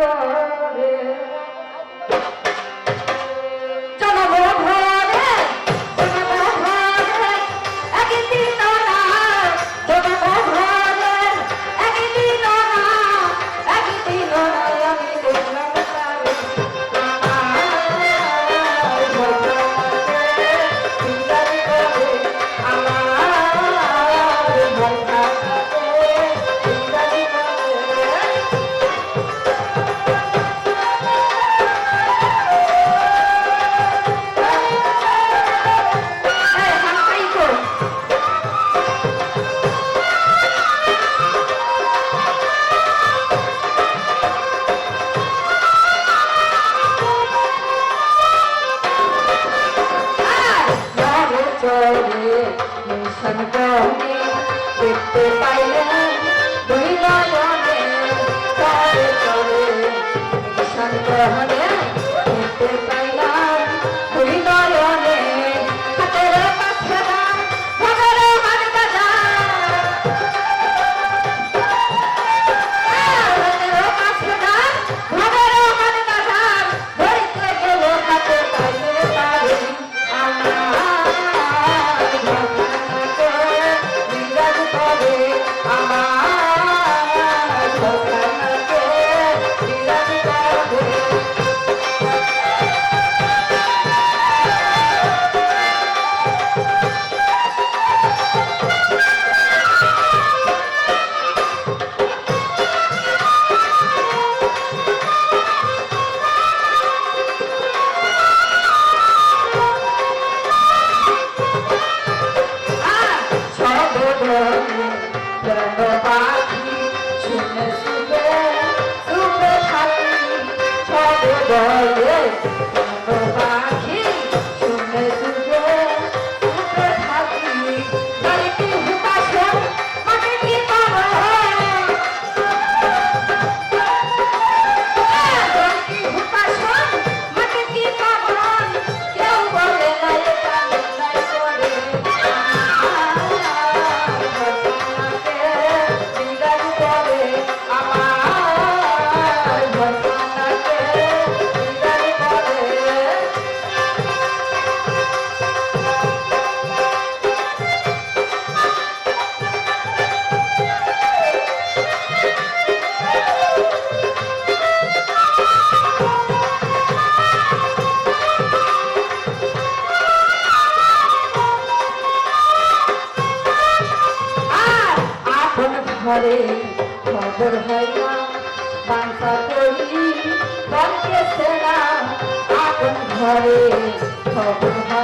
করে। দেখতে পাইলে ঘরে খবর হয় না বাংলা করি বাক্যে সেরা আপন ঘরে খবর হয়